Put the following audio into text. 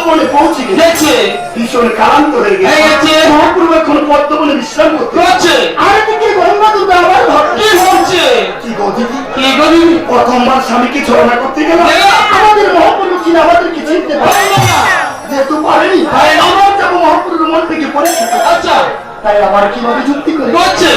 পদ্মবনে পৌঁছে গেছে। ভীষণ ক্লান্ত হয়ে গেছে। মহাপ্রভু এখন পদ্মবনে বিশ্রাম করতে করছে আর এদিকে গঙ্গা দুর্গা আবার ঘটনা। হচ্ছে। কি গতি কি গতি প্রথমবার স্বামীকে ছড়না করতে গেল। আমাদের মহাপ্রভু কি আমাদের কি চিনতে পারে না যেহেতু পারেনি পারেনি। আমার যাব মহাপ্রভুর মন থেকে পরীক্ষা আচ্ছা। তাই আমার কীভাবে যুক্তি করে? হচ্ছে।